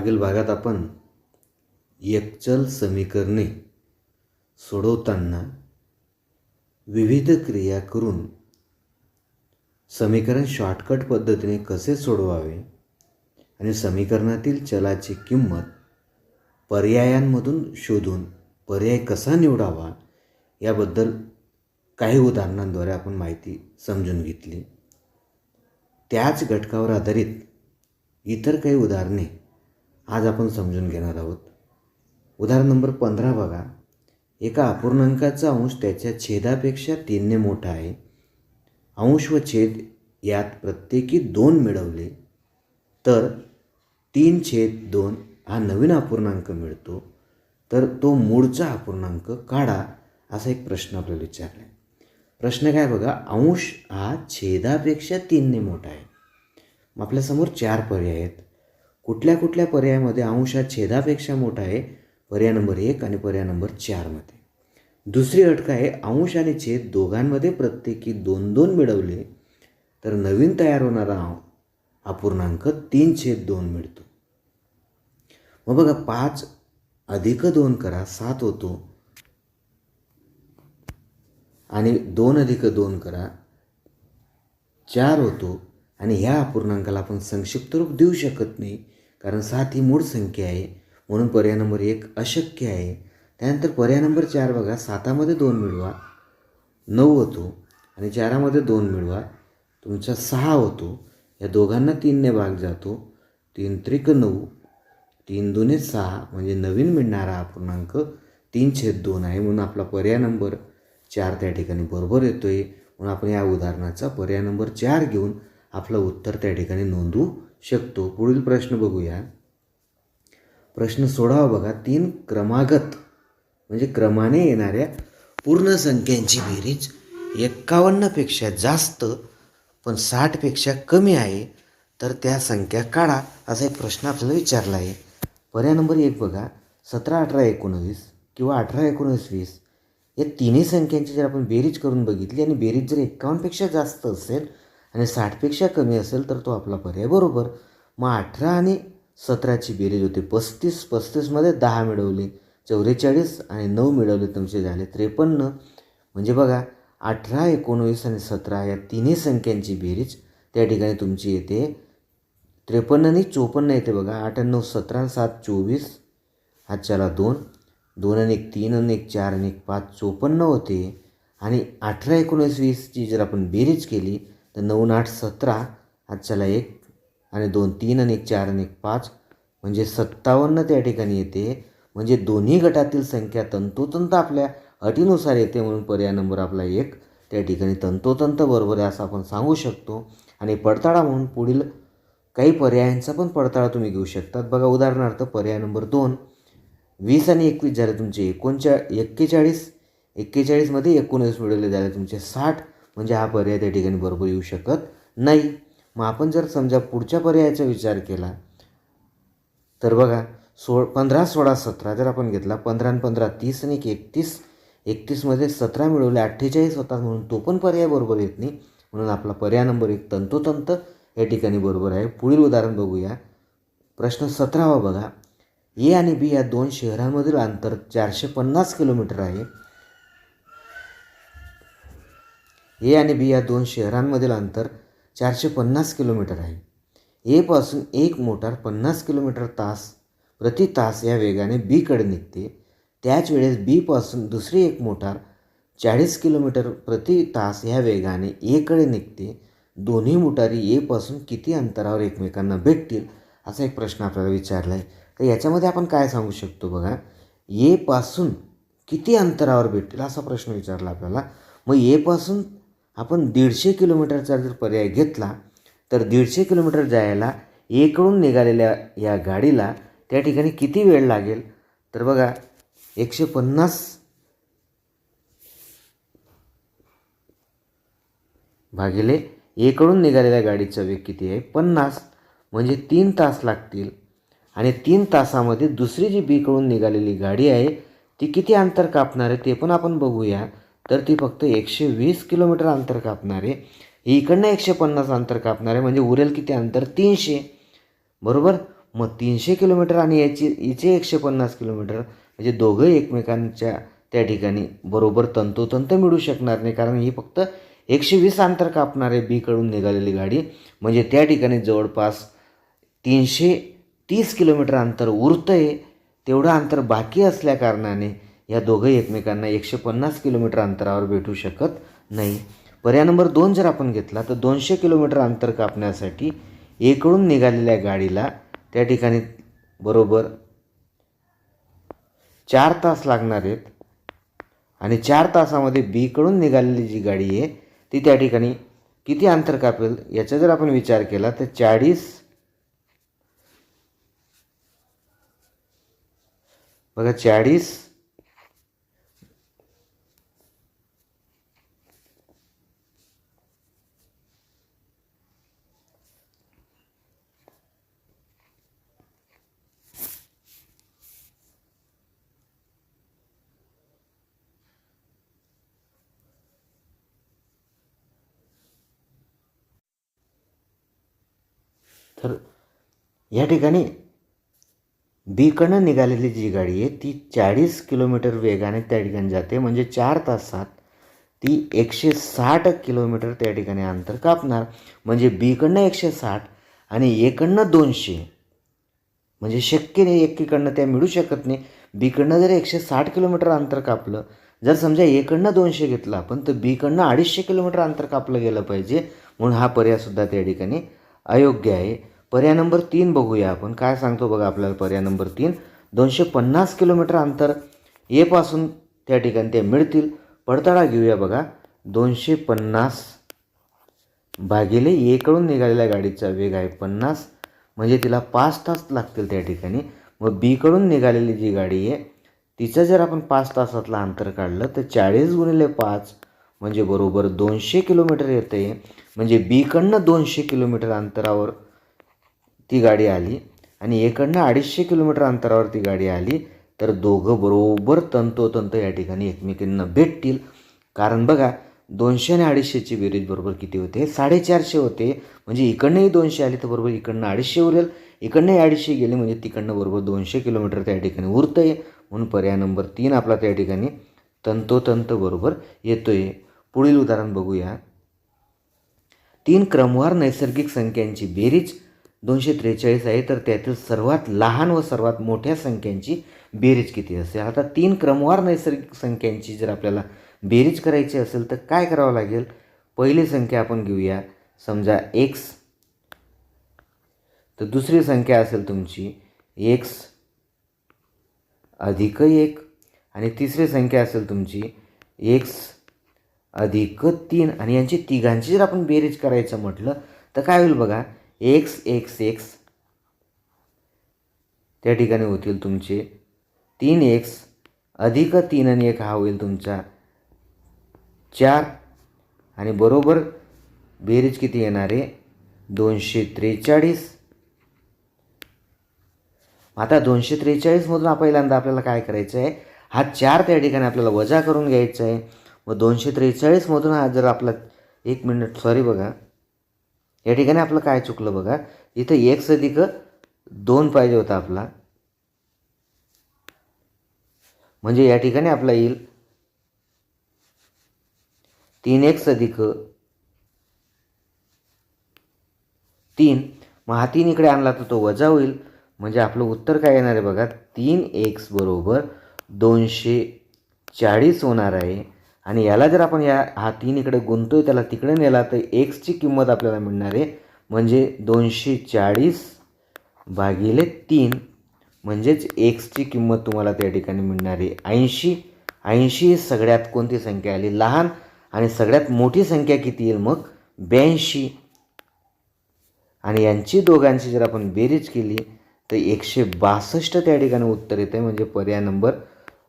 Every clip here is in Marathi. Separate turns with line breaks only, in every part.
मागील भागात आपण एकचल समीकरणे सोडवताना विविध क्रिया करून समीकरण शॉर्टकट पद्धतीने कसे सोडवावे आणि समीकरणातील चलाची किंमत पर्यायांमधून शोधून पर्याय कसा निवडावा याबद्दल काही उदाहरणांद्वारे आपण माहिती समजून घेतली. त्याच घटकावर आधारित इतर काही उदाहरणे आज आपण समजून घेणार आहोत. उदाहरण नंबर पंधरा बघा. एका अपूर्णांकाचा अंश त्याच्या छेदापेक्षा तीनने मोठा आहे. अंश व छेद यात प्रत्येकी दोन मिळवले तर तीन छेद दोन हा नवीन अपूर्णांक मिळतो. तर तो मूळचा अपूर्णांक काढा असा एक प्रश्न आपल्याला विचारला आहे प्रश्न काय बघा अंश हा छेदापेक्षा तीनने मोठा आहे. मग आपल्यासमोर चार पर्याय आहेत. कुठल्या कुठल्या पर्यायामध्ये अंश हा छेदापेक्षा मोठा आहे? पर्याय नंबर एक आणि पर्याय नंबर चारमध्ये दुसरी अट आहे? अंश आणि छेद दोघांमध्ये प्रत्येकी दोन दोन मिळवले तर नवीन तयार होणारा हा अपूर्णांक तीन छेद दोन मिळतो. मग बघा पाच अधिक दोन करा सात होतो. आणि दोन अधिक दोन करा चार होतो. आणि ह्या अपूर्णांकाला आपण संक्षिप्त रूप देऊ शकत नाही कारण सात ही मूळ संख्या आहे. म्हणून पर्याय नंबर एक अशक्य आहे. त्यानंतर पर्याय नंबर चार बघा सातामध्ये दोन मिळवा नऊ होतो आणि चारामध्ये दोन मिळवा तुमचा सहा होतो. या दोघांना तीनने भाग जातो. तीन त्रिक नऊ तीन दुने सहा म्हणजे नवीन मिळणारा अपूर्णांक तीन छेद दोन आहे. म्हणून आपला पर्याय नंबर चार त्या ठिकाणी बरोबर येतो आहे म्हणून आपण या उदाहरणाचा पर्याय नंबर चार घेऊन आपलं उत्तर त्या ठिकाणी नोंदवू शकतो. पुढील प्रश्न बघूया. प्रश्न सोडावा बघा. तीन क्रमागत म्हणजे क्रमाने येणाऱ्या पूर्ण संख्यांची बेरीज एक्कावन्नपेक्षा जास्त पण साठपेक्षा कमी आहे तर त्या संख्या काढा असा एक प्रश्न आपल्याला विचारला आहे. पर्याय नंबर एक बघा. सतरा अठरा एकोणवीस किंवा अठरा एकोणवीस वीस या तिन्ही संख्यांची जर आपण बेरीज करून बघितली आणि बेरीज जर एक्कावन्नपेक्षा जास्त असेल आणि साठपेक्षा कमी असेल तर तो आपला पर्याय बरोबर. मग अठरा आणि सतराची बेरीज होती. पस्तीस पस्तीसमध्ये दहा मिळवले. चौवेचाळीस आणि नऊ मिळवले तुमचे झाले त्रेपन्न. म्हणजे बघा अठरा एकोणवीस आणि सतरा या तिन्ही संख्यांची बेरीज त्या ठिकाणी तुमची येते. त्रेपन्न आणि चोपन्न येते बघा. आठ आणि नऊ सतरा सात चोवीस. आजच्याला दोन. दोन आणि एक तीन आणि एक चार आणि एक पाच चोपन्न होते. आणि अठरा एकोणीस वीसची जर आपण बेरीज केली तर नऊ आठ सतरा आजच्याला एक आणि दोन तीन आणि एक चार आणि एक पाच. म्हणजे सत्तावन्न त्या ठिकाणी येते. म्हणजे दोन्ही गटातील संख्या तंतोतंत आपल्या अटीनुसार येते म्हणून पर्याय नंबर आपला एक. त्या ठिकाणी तंतोतंत बरोबर आहे असं आपण सांगू शकतो. आणि पडताळा म्हणून पुढील काही पर्यायांचा पण पडताळा तुम्ही घेऊ शकतात. बघा उदाहरणार्थ पर्याय नंबर दोन. वीस आणि एकवीस झाले तुमचे एकोणच्या एक्केचाळीस एक्केचाळीसमध्ये एकोणीस मिळवले झाले तुमचे साठ. म्हणजे हा पर्याय त्या ठिकाणी बरोबर येऊ शकत नाही. मग आपण जर समजा पुढच्या पर्यायाचा विचार केला तर बघा सो पंधरा सोळा सतरा जर आपण घेतला पंधरा आणि पंधरा तीस आणि एक एकतीस एकतीसमध्ये सतरा मिळवले अठ्ठेचाळीस होतात म्हणून तो पण पर्याय बरोबर येत नाही. म्हणून आपला पर्याय नंबर एक तंतोतंत या ठिकाणी बरोबर आहे. पुढील उदाहरण बघूया. प्रश्न सतरावा बघा. ए आणि बी या दोन शहरांमधील अंतर चारशे पन्नास किलोमीटर आहे. ए आणि बी या दोन शहरांमधील अंतर चारशे पन्नास किलोमीटर आहे. एपासून एक मोटार पन्नास किलोमीटर तास प्रति तास या वेगाने बीकडे निघते. त्याच वेळेस बीपासून दुसरी एक मोटार चाळीस किलोमीटर प्रति तास ह्या वेगाने एकडे निघते. दोन्ही मोटारी एपासून किती अंतरावर एकमेकांना भेटतील असा एक प्रश्न आपल्याला विचारला आहे तर याच्यामध्ये आपण काय सांगू शकतो बघा? एपासून किती अंतरावर भेटतील असा प्रश्न विचारला आपल्याला. मग एपासून आपण दीडशे किलोमीटरचा जर पर्याय घेतला तर दीडशे किलोमीटर जायला एकडून निघालेल्या या गाडीला त्या ठिकाणी किती वेळ लागेल? तर बघा एकशे पन्नास. भागिले एकडून निघालेल्या गाडीचा वेग किती आहे? पन्नास. म्हणजे तीन तास लागतील. आणि तीन तासामध्ये दुसरी जी बीकडून निघालेली गाडी आहे ती किती अंतर कापणार आहे ते पण आपण बघूया. तर ती फक्त एकशे वीस किलोमीटर अंतर कापणार आहे इकडनं एकशे पन्नास अंतर कापणार आहे म्हणजे उरेल किती अंतर? तीनशे. बरोबर? मग तीनशे किलोमीटर आणि याची हिचे एकशे पन्नास किलोमीटर म्हणजे दोघं एकमेकांच्या त्या ठिकाणी बरोबर तंतोतंत मिळू शकणार नाही कारण ही फक्त एकशे वीस अंतर कापणार आहे बीकडून निघालेली गाडी म्हणजे त्या ठिकाणी जवळपास तीनशे तीस किलोमीटर अंतर उरतं आहे तेवढं अंतर बाकी असल्याकारणाने या दोघंही एकमेकांना एकशे पन्नास किलोमीटर अंतरावर भेटू शकत नाही. पर्याय नंबर दोन जर आपण घेतला तर दोनशे किलोमीटर अंतर कापण्यासाठी एकडून निघालेल्या गाडीला त्या ठिकाणी बरोबर चार तास लागणार आहेत. आणि चार तासामध्ये बीकडून निघालेली जी गाडी आहे ती त्या ठिकाणी किती अंतर कापेल याचा जर आपण विचार केला तर चाळीस बघा चाळीस या ठिकाणी बीकडनं निघालेली जी गाडी आहे ती चाळीस किलोमीटर वेगाने त्या ठिकाणी जाते. म्हणजे चार तासात ती एकशे साठ किलोमीटर त्या ठिकाणी अंतर कापणार. म्हणजे बीकडनं एकशे साठ आणि एकडनं दोनशे. म्हणजे शक्य नाही एकीकडनं त्या मिळू शकत नाही. बीकडनं जर एकशे साठ किलोमीटर अंतर कापलं जर समजा एकडनं दोनशे घेतलं आपण तर बीकडनं अडीचशे किलोमीटर अंतर कापलं गेलं पाहिजे. म्हणून हा पर्यायसुद्धा त्या ठिकाणी अयोग्य आहे. पर्याय नंबर तीन बघूया आपण. काय सांगतो बघा आपल्याला पर्याय नंबर तीन? दोनशे पन्नास किलोमीटर अंतर येपासून त्या ठिकाणी ते मिळतील. पडताळा घेऊया बघा. दोनशे पन्नास भागिले एकडून निघालेल्या गाडीचा वेग आहे पन्नास. म्हणजे तिला पाच तास लागतील त्या ठिकाणी. मग बीकडून निघालेली जी गाडी आहे तिचं जर आपण पाच तासातलं अंतर काढलं तर चाळीस गुणिले पाच म्हणजे बरोबर दोनशे किलोमीटर येतं. आहे म्हणजे बीकडनं दोनशे किलोमीटर अंतरावर ती गाडी आली आणि एकडनं अडीचशे किलोमीटर अंतरावर ती गाडी आली तर दोघं बरोबर तंतोतंत या ठिकाणी एकमेकींना भेटतील. कारण बघा दोनशे आणि अडीचशेची बेरीज बरोबर किती होते? साडेचारशे होते. म्हणजे इकडनंही दोनशे आले तर बरोबर इकडनं अडीचशे उरेल. इकडनंही अडीचशे गेले म्हणजे तिकडनं बरोबर दोनशे किलोमीटर त्या ठिकाणी उरतं आहे म्हणून पर्याय नंबर तीन आपला त्या ठिकाणी तंतोतंत बरोबर येतो आहे पुढील उदाहरण बघूया. तीन क्रमवार नैसर्गिक संख्यांची बेरीज दोनशे त्रेचाळीस आहे तर त्यातील सर्वात लहान व सर्वात मोठ्या संख्यांची बेरीज किती असेल आता तीन क्रमवार नैसर्गिक संख्यांची जर आपल्याला बेरीज करायची असेल तर काय करावं लागेल? पहिली संख्या आपण घेऊया. समजा एक्स तर दुसरी संख्या असेल तुमची एक्स अधिक एक. आणि तिसरी संख्या असेल तुमची एक्स अधिक तीन. आणि यांची तिघांची जर आपण बेरीज करायचं म्हटलं तर काय होईल बघा? एक्स एक्स एक्स त्या ठिकाणी होतील तुमचे तीन एक्स अधिक तीन आणि एक हा होईल तुमचा चार. आणि बरोबर बेरीज किती येणार आहे? दोनशे त्रेचाळीस. आता दोनशे त्रेचाळीसमधून पहिल्यांदा आपल्याला काय करायचं आहे? हा चार त्या ठिकाणी आपल्याला वजा करून घ्यायचा आहे. मग दोनशे त्रेचाळीसमधून हा जर आपला एक मिनिट सॉरी बघा. या ठिकाणी आपलं काय चुकलं बघा? इथं एक अधिक दोन पाहिजे होता आपला. म्हणजे या ठिकाणी आपला येईल. तीन एक्स अधिक तीन. मग हा तीन इकडे आणला तर तो वजा होईल. म्हणजे आपलं उत्तर काय येणार आहे बघा? तीन एक्स बरोबर दोनशे चाळीस होणार आहे. आणि याला जर आपण या हा तीन इकडे गुंतोय त्याला तिकडे नेला तर एक्सची किंमत आपल्याला मिळणार आहे. म्हणजे दोनशे चाळीस भागिले तीन म्हणजेच एक्सची किंमत तुम्हाला त्या ठिकाणी मिळणार आहे. ऐंशी ऐंशी सगळ्यात कोणती संख्या आली? लहान आणि सगळ्यात मोठी संख्या किती येईल मग? ब्याऐंशी. आणि यांची दोघांची जर आपण बेरीज केली तर एकशे बासष्ट त्या ठिकाणी उत्तर येतं म्हणजे पर्याय नंबर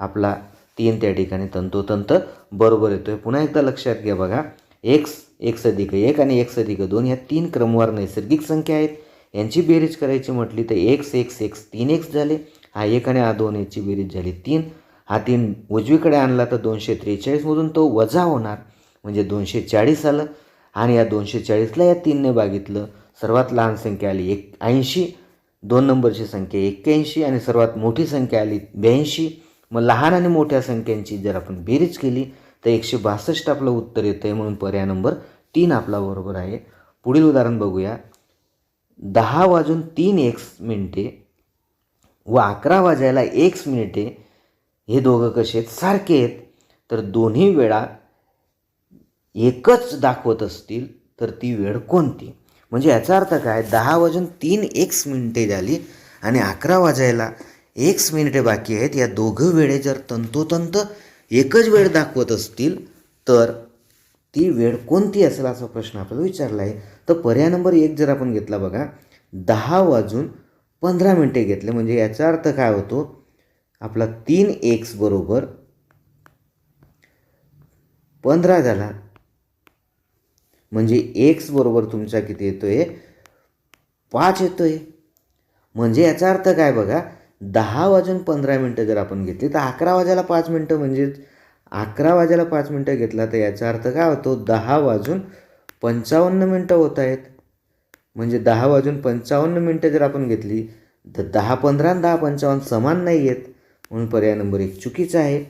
आपला तीन त्या ठिकाणी तंतोतंत बरोबर येतो आहे पुन्हा एकदा लक्षात घ्या बघा. एक्स एक्स अधिक एक आणि एक्स अधिक दोन ह्या तीन क्रमवार नैसर्गिक संख्या आहेत. यांची बेरीज करायची म्हटली तर एक्स एक्स एक्स तीन एक्स झाले. हा एक आणि हा दोन याची बेरीज झाली तीन. हा तीन उजवीकडे आणला तर दोनशे त्रेचाळीसमधून तो वजा होणार. म्हणजे दोनशे चाळीस आलं. आणि या दोनशे चाळीसला या तीनने बागितलं सर्वात लहान संख्या आली एक ऐंशी. दोन नंबरची संख्या एक्क्याऐंशी आणि सर्वात मोठी संख्या आली ब्याऐंशी. मग लहान आणि मोठ्या संख्यांची जर आपण बेरीज केली तर एकशे बासष्ट आपलं उत्तर येतं आहे म्हणून पर्याय नंबर तीन आपला बरोबर आहे. पुढील उदाहरण बघूया. दहा वाजून तीन एक्स मिनिटे व अकरा वाजायला एक्स मिनिटे हे दोघं कसे आहेत? सारखे आहेत. तर दोन्ही वेळा एकच दाखवत असतील तर ती वेळ कोणती? म्हणजे याचा अर्थ काय? दहा वाजून तीन एक्स मिनिटे झाली आणि अकरा वाजायला एक्स मिनिटे बाकी आहेत. या दोघं वेळे जर तंतोतंत एकच वेळ दाखवत असतील तर ती वेळ कोणती असेल असा प्रश्न आपल्याला विचारला आहे तर पर्याय नंबर एक जर आपण घेतला बघा दहा वाजून पंधरा मिनटे घेतले. म्हणजे याचा अर्थ काय होतो? आपला तीन एक्स बरोबर पंधरा झाला. म्हणजे एक्स बरोबर तुमचा किती येतो आहे पाच येतो आहे म्हणजे याचा अर्थ काय बघा? दहा वाजून पंधरा मिनटं जर आपण घेतली तर अकरा वाजायला पाच मिनटं म्हणजेच अकरा वाजायला पाच मिनटं घेतला तर याचा अर्थ काय होतो? दहा वाजून पंचावन्न मिनटं होत आहेत. म्हणजे दहा वाजून पंचावन्न मिनटं जर आपण घेतली तर दहा पंधरा आणि दहा पंचावन्न समान नाही आहेत. म्हणून पर्याय नंबर एक चुकीचा आहे.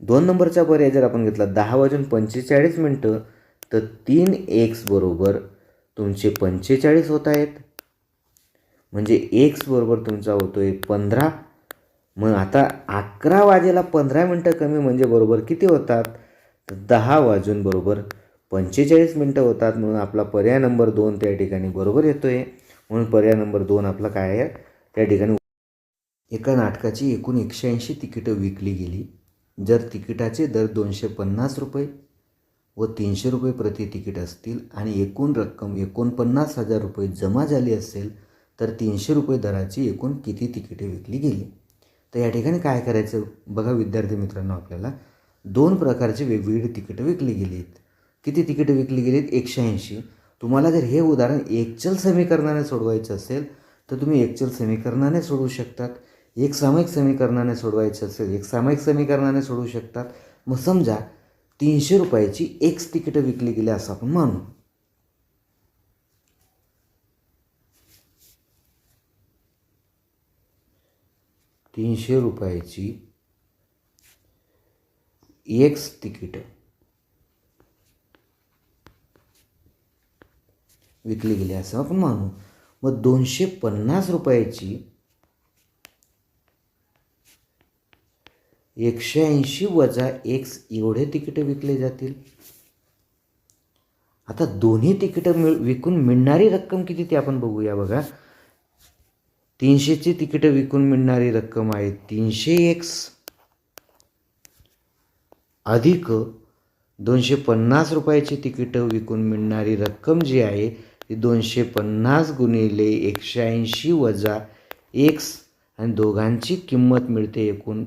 दोन नंबरचा पर्याय जर आपण घेतला दहा वाजून पंचेचाळीस मिनटं तर तीन एक्स बरोबर तुमचे पंचेचाळीस होत आहेत. म्हणजे एक्स बरोबर तुमचा होतो आहे पंधरा. मग आता अकरा वाजेला पंधरा मिनटं कमी म्हणजे बरोबर किती होतात? तर दहा वाजून बरोबर पंचेचाळीस मिनटं होतात. म्हणून आपला पर्याय नंबर दोन त्या ठिकाणी बरोबर येतो आहे म्हणून पर्याय नंबर दोन आपला काय आहे? त्या ठिकाणी एका नाटकाची एकूण एकशे ऐंशी तिकीटं विकली गेली. जर तिकिटाचे दर दोनशे पन्नास रुपये व तीनशे रुपये प्रति तिकीट असतील आणि एकूण रक्कम एकोणपन्नास हजार रुपये जमा झाली असेल तर तीनशे रुपये दराची एकूण किती तिकिटे विकली गेली? तर या ठिकाणी काय करायचं? बघा विद्यार्थी मित्रांनो आपल्याला दोन प्रकारची वेगवेगळी तिकीटं विकली गेली आहेत. किती तिकीटं विकली गेली आहेत? एकशे ऐंशी. तुम्हाला जर हे उदाहरण एकचल समीकरणाने सोडवायचं असेल तर तुम्ही एकचल समीकरणाने सोडवू शकतात. एक सामायिक समीकरणाने सोडवायचं असेल एक सामायिक समीकरणाने सोडवू शकतात. मग समजा तीनशे रुपयाची एक्स तिकीटं विकली गेली असं आपण मानू. तीनशे रुपयाची एक्स तिकीट विकली गेली असं आपण मानू. मग दोनशे पन्नास रुपयाची एकशे ऐंशी वजा एक्स एवढे तिकीटं विकले जातील. आता दोन्ही तिकीटं मिळ विकून मिळणारी रक्कम किती ते आपण बघूया बघा. तीनशेची तिकीटं विकून मिळणारी रक्कम आहे. तीनशे एक्स अधिक दोनशे पन्नास रुपयाची तिकीटं विकून मिळणारी रक्कम जी आहे ती दोनशे पन्नास गुणिले एकशे ऐंशी वजा एक्स आणि दोघांची किंमत मिळते एकूण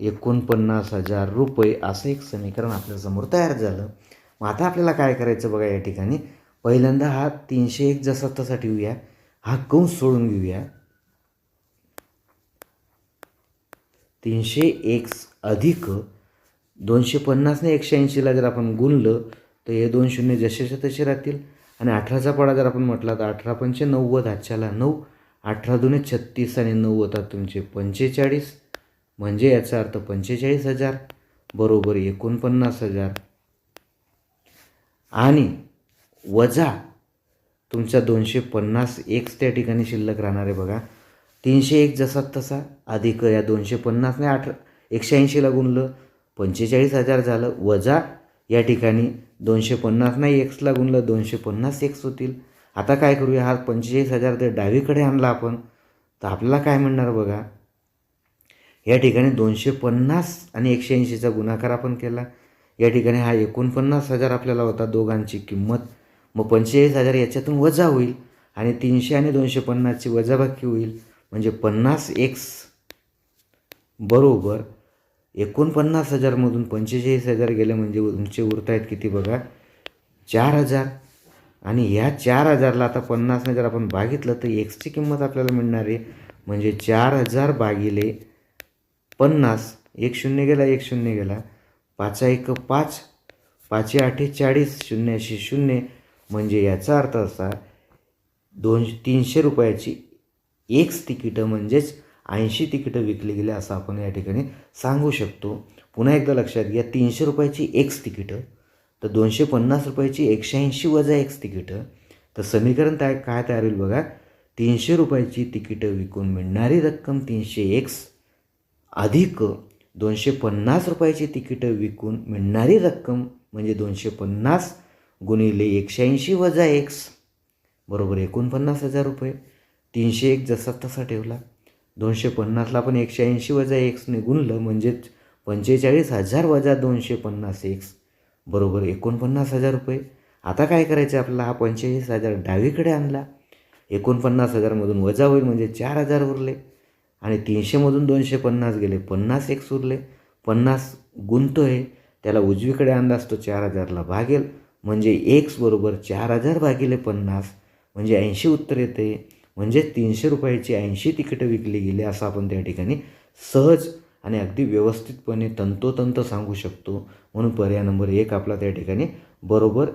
एकोणपन्नास हजार रुपये. असं एक समीकरण आपल्यासमोर तयार झालं. मग आता आपल्याला काय करायचं बघा या ठिकाणी? पहिल्यांदा हा तीनशे एक जसा तसा ठेवूया. हा कंस सोडून घेऊया. तीनशे एक अधिक दोनशे पन्नासने एकशे ऐंशीला जर आपण गुणलं तर हे दोन शून्य जसेच्या तसे राहतील. आणि अठराचा पडा जर आपण म्हटला तर अठरा पंचे नव्वद हातच्याला नऊ. अठरा दुने छत्तीस आणि नऊ होतात तुमचे पंचेचाळीस. म्हणजे याचा अर्थ पंचेचाळीस हजार बरोबर एकोणपन्नास हजार. आणि वजा तुमचा दोनशे पन्नास एक्स त्या ठिकाणी शिल्लक राहणार आहे बघा. तीनशे एक जसा तसा अधिक या दोनशे पन्नासने आठ एकशे ऐंशीला गुणलं. पंचेचाळीस हजार झालं. वजा या ठिकाणी दोनशे पन्नास नाही एक्सला गुणलं. दोनशे पन्नास एक्स होतील. आता काय करूया? हा पंचेचाळीस हजार जर डावीकडे आणला आपण तर आपल्याला काय म्हणणार बघा? या ठिकाणी दोनशे पन्नास आणि एकशे ऐंशीचा गुणाकार आपण केला. या ठिकाणी हा एकोणपन्नास हजार आपल्याला होता दोघांची किंमत. मग पंचेचाळीस हजार याच्यातून वजा होईल आणि तीनशे आणि दोनशे पन्नासची वजाबाकी होईल. म्हणजे पन्नास एक्स बरोबर एकोणपन्नास हजारमधून पंचेचाळीस हजार गेले म्हणजे तुमचे उरत आहेत किती बघा? चार हजार. आणि ह्या चार हजारला आता पन्नासने जर आपण भागितलं तर एक्सची किंमत आपल्याला मिळणार आहे. म्हणजे चार हजार भागिले पन्नास एक शून्य गेला एक शून्य गेला. पाचा एक पाच पाचशे अठ्ठेचाळीस शून्य शून्याशी शून्य. म्हणजे याचा अर्थ असा दोन तीनशे रुपयाची एक्स तिकीटं म्हणजेच ऐंशी तिकीटं विकली गेली असं आपण या ठिकाणी सांगू शकतो. पुन्हा एकदा लक्षात घ्या तीनशे रुपयाची एक्स तिकीटं तर दोनशे पन्नास रुपयाची एकशे ऐंशी वजा एक्स तिकीटं. तर समीकरण तयार काय तयार होईल बघा तीनशे रुपयाची तिकीटं विकून मिळणारी रक्कम तीनशे एक्स अधिक दोनशे पन्नास रुपयाची तिकीटं विकून मिळणारी रक्कम म्हणजे दोनशे पन्नास गुणिले एकशे ऐंशी वजा एक्स बरोबर एकोणपन्नास हजार रुपये. तीनशे एक जसा तसा ठेवला. दोनशे पन्नासला पण एकशे ऐंशी वजा एक्सने गुणलं म्हणजेच पंचेचाळीस हजार वजा दोनशे पन्नास एक्स. बरोबर एकोणपन्नास हजार रुपये. आता काय करायचं आपला हा पंचेचाळीस हजार डावीकडे आणला. एकोणपन्नास हजारमधून वजा होईल म्हणजे चार हजार उरले. आणि तीनशेमधून दोनशे पन्नास गेले पन्नास एक्स उरले. पन्नास गुंतो आहे त्याला उजवीकडे अंदाज तो चार हजारला भागेल. म्हणजे एक्स बरोबर चार हजार भागिले पन्नास म्हणजे ऐंशी उत्तर येते. म्हणजे तीनशे रुपयाची ऐंशी तिकीटं विकली गेली असं आपण त्या ठिकाणी सहज आणि अगदी व्यवस्थितपणे तंतोतंत सांगू शकतो. म्हणून पर्याय नंबर एक आपला त्या ठिकाणी बरोबर